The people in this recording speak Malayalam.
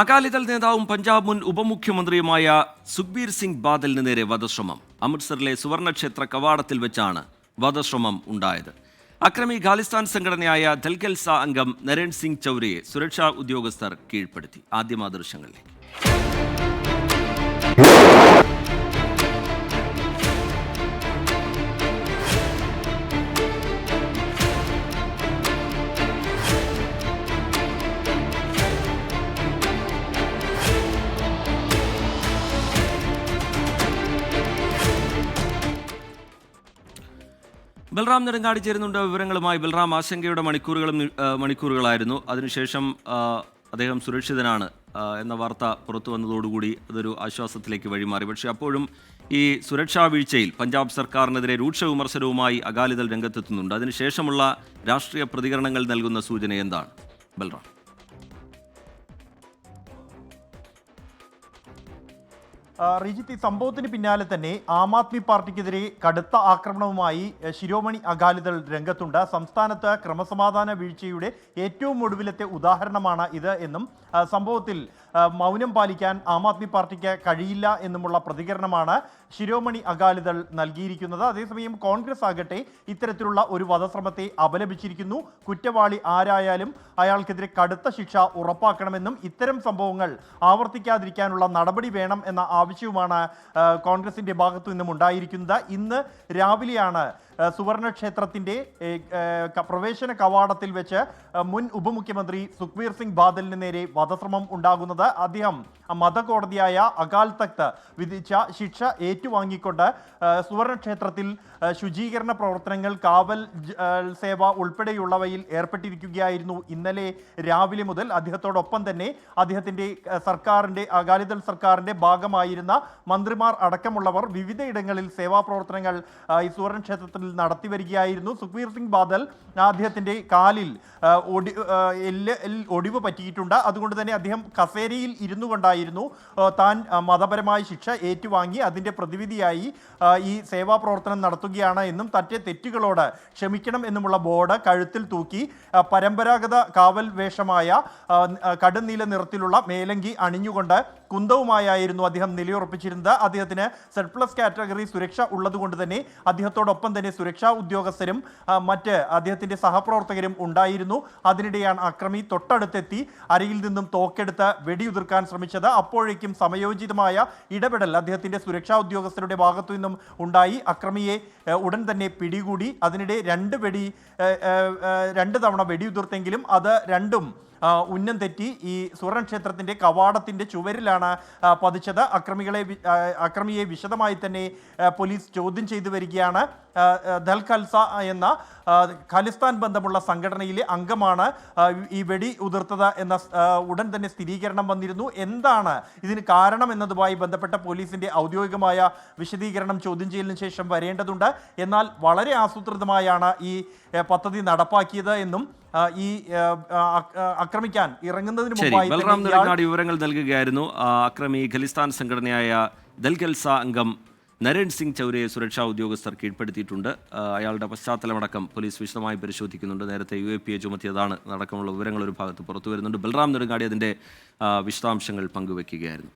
അകാലിദൾ നേതാവും പഞ്ചാബ് മുൻ ഉപമുഖ്യമന്ത്രിയുമായ സുഖ്ബീർ സിംഗ് ബാദലിന് നേരെ വധശ്രമം. അമൃത്സറിലെ സുവർണക്ഷേത്ര കവാടത്തിൽ വെച്ചാണ് വധശ്രമം ഉണ്ടായത്. അക്രമി ഖാലിസ്ഥാൻ സംഘടനയായ ദൽഖൽസ അംഗം നരേൺ സിംഗ് ചൗരയെ സുരക്ഷാ ഉദ്യോഗസ്ഥർ കീഴ്പ്പെടുത്തി. ആദ്യമാ ദൃശ്യങ്ങളിലേക്ക്. ബൽറാം നെടുങ്കാടി ചേരുന്നുണ്ട്. വിവരങ്ങളുമായി ബൽറാം ആശങ്കയുടെ മണിക്കൂറുകളും മണിക്കൂറുകളായിരുന്നു. അതിനുശേഷം അദ്ദേഹം സുരക്ഷിതനാണ് എന്ന വാർത്ത പുറത്തു വന്നതോടുകൂടി അതൊരു ആശ്വാസത്തിലേക്ക് വഴിമാറി. പക്ഷേ അപ്പോഴും ഈ സുരക്ഷാ വീഴ്ചയിൽ പഞ്ചാബ് സർക്കാരിനെതിരെ രൂക്ഷ വിമർശനവുമായി അകാലിദൾ രംഗത്തെത്തുന്നുണ്ട്. അതിനുശേഷമുള്ള രാഷ്ട്രീയ പ്രതികരണങ്ങൾ നൽകുന്ന സൂചന എന്താണ്? ബൽറാം. റിജിത്ത് ഈ സംഭവത്തിന് പിന്നാലെ തന്നെ ആം ആദ്മി പാർട്ടിക്കെതിരെ കടുത്ത ആക്രമണവുമായി ശിരോമണി അകാലിദൾ രംഗത്തുണ്ട്. സംസ്ഥാനത്ത് ക്രമസമാധാന വീഴ്ചയുടെ ഏറ്റവും ഒടുവിലത്തെ ഉദാഹരണമാണ് ഇത് എന്നും സംഭവത്തിൽ മൗനം പാലിക്കാൻ ആം ആദ്മി പാർട്ടിക്ക് കഴിയില്ല എന്നുമുള്ള പ്രതികരണമാണ് ശിരോമണി അകാലിദൾ നൽകിയിരിക്കുന്നത്. അതേസമയം കോൺഗ്രസ് ആകട്ടെ ഇത്തരത്തിലുള്ള ഒരു വധശ്രമത്തെ അപലപിച്ചിരിക്കുന്നു. കുറ്റവാളി ആരായാലും അയാൾക്കെതിരെ കടുത്ത ശിക്ഷ ഉറപ്പാക്കണമെന്നും ഇത്തരം സംഭവങ്ങൾ ആവർത്തിക്കാതിരിക്കാനുള്ള നടപടി വേണം എന്ന ആവശ്യവുമാണ് കോൺഗ്രസിന്റെ ഭാഗത്തു നിന്നും ഉണ്ടായിരിക്കുന്നത് ഇന്ന് രാവിലെയാണ് സുവർണ ക്ഷേത്രത്തിന്റെ പ്രവേശന കവാടത്തിൽ വെച്ച് മുൻ ഉപമുഖ്യമന്ത്രി സുഖ്വീർ സിംഗ് ബാദലിന് നേരെ വധശ്രമം ഉണ്ടാകുന്നത് അദ്ദേഹം മതകോടതിയായ അകാൽ തക്ത് വിധിച്ച ശിക്ഷ ഏറ്റുവാങ്ങിക്കൊണ്ട് സുവർണക്ഷേത്രത്തിൽ ശുചീകരണ പ്രവർത്തനങ്ങൾ കാവൽ സേവ ഉൾപ്പെടെയുള്ളവയിൽ ഏർപ്പെട്ടിരിക്കുകയായിരുന്നു ഇന്നലെ രാവിലെ മുതൽ. അദ്ദേഹത്തോടൊപ്പം തന്നെ അദ്ദേഹത്തിന്റെ സർക്കാരിന്റെ അകാലിദൾ സർക്കാരിന്റെ ഭാഗമായിരുന്ന മന്ത്രിമാർ അടക്കമുള്ളവർ വിവിധയിടങ്ങളിൽ സേവാ പ്രവർത്തനങ്ങൾ ഈ സുവർണ ക്ഷേത്രത്തിൽ നടത്തി വരികയായിരുന്നു. സുഖ്വീർ സിംഗ് ബാദൽ അദ്ദേഹത്തിന്റെ കാലിൽ ഒടി എല്ല് ഒടിവ് പറ്റിയിട്ടുണ്ട്. അതുകൊണ്ട് തന്നെ അദ്ദേഹം കസേരയിൽ ഇരുന്നു കൊണ്ടായിരുന്നു താൻ മതപരമായ ശിക്ഷ ഏറ്റുവാങ്ങി. അതിന്റെ പ്രതിവിധിയായി ഈ സേവാ പ്രവർത്തനം നടത്തുകയാണ് എന്നും തറ്റേ തെറ്റുകളോട് ക്ഷമിക്കണം എന്നുമുള്ള ബോർഡ് കഴുത്തിൽ തൂക്കി പരമ്പരാഗത കാവൽ വേഷമായ കടുനീല നിറത്തിലുള്ള മേലങ്കി അണിഞ്ഞുകൊണ്ട് കുന്തവുമായായിരുന്നു അദ്ദേഹം നിലയുറപ്പിച്ചിരുന്നത്. അദ്ദേഹത്തിന് സെഡ് പ്ലസ് കാറ്റഗറി സുരക്ഷ ഉള്ളതുകൊണ്ട് തന്നെ അദ്ദേഹത്തോടൊപ്പം തന്നെ സുരക്ഷാ ഉദ്യോഗസ്ഥരും മറ്റ് അദ്ദേഹത്തിന്റെ സഹപ്രവർത്തകരും ഉണ്ടായിരുന്നു. അതിനിടെയാണ് അക്രമി തൊട്ടടുത്തെത്തി അരയിൽ നിന്നും തോക്കെടുത്ത് വെടിയുതിർക്കാൻ ശ്രമിച്ചത്. അപ്പോഴേക്കും സമയോചിതമായ ഇടപെടൽ അദ്ദേഹത്തിന്റെ സുരക്ഷാ ഉദ്യോഗസ്ഥരുടെ ഭാഗത്തു നിന്നും ഉണ്ടായി. അക്രമിയെ ഉടൻ തന്നെ പിടികൂടി. അതിനിടെ രണ്ട് വെടി രണ്ട് തവണ വെടിയുതിർത്തെങ്കിലും അത് രണ്ടും ഉന്നം തെറ്റി. ഈ സുവർണ ക്ഷേത്രത്തിന്റെ കവാടത്തിന്റെ ചുവരിലാണ് ആ, പതിച്ചത്. അക്രമികളെ അക്രമിയെ വിശദമായി തന്നെ പോലീസ് ചോദ്യം ചെയ്തു വരികയാണ് ദൽ ഖൽസ എന്ന ഖലിസ്ഥാൻ ബന്ധമുള്ള സംഘടനയിലെ അംഗമാണ് ഈ വെടി ഉതിർത്തത് എന്ന ഉടൻ തന്നെ സ്ഥിരീകരണം വന്നിരുന്നു. എന്താണ് ഇതിന് കാരണം എന്നതുമായി ബന്ധപ്പെട്ട പോലീസിന്റെ ഔദ്യോഗികമായ വിശദീകരണം ചോദ്യം ചെയ്യലിന് ശേഷം വരേണ്ടതുണ്ട്. എന്നാൽ വളരെ ആസൂത്രിതമായാണ് ഈ പദ്ധതി നടപ്പാക്കിയത് എന്നും ഈ ആക്രമിക്കാൻ ഇറങ്ങുന്നതിന് മുമ്പായി ബൽറാം വിവരങ്ങൾ നൽകുകയായിരുന്നു. അക്രമി ഖലിസ്ഥാൻ സംഘടനയായ ദൽഖൽസ അംഗം നരേൻ സിംഗ് ചൗരയെ സുരക്ഷാ ഉദ്യോഗസ്ഥർ കീഴ്പ്പെടുത്തിയിട്ടുണ്ട്. അയാളുടെ പശ്ചാത്തലമടക്കം പോലീസ് വിശദമായി പരിശോധിക്കുന്നുണ്ട്. നേരത്തെ യു എ പി എ ചുമത്തിയതാണ്. അടക്കമുള്ള വിവരങ്ങൾ ഒരു ഭാഗത്ത് പുറത്തു വരുന്നുണ്ട്. ബൽറാം നെടുങ്ങാടി അതിന്റെ വിശദാംശങ്ങൾ പങ്കുവെക്കുകയായിരുന്നു.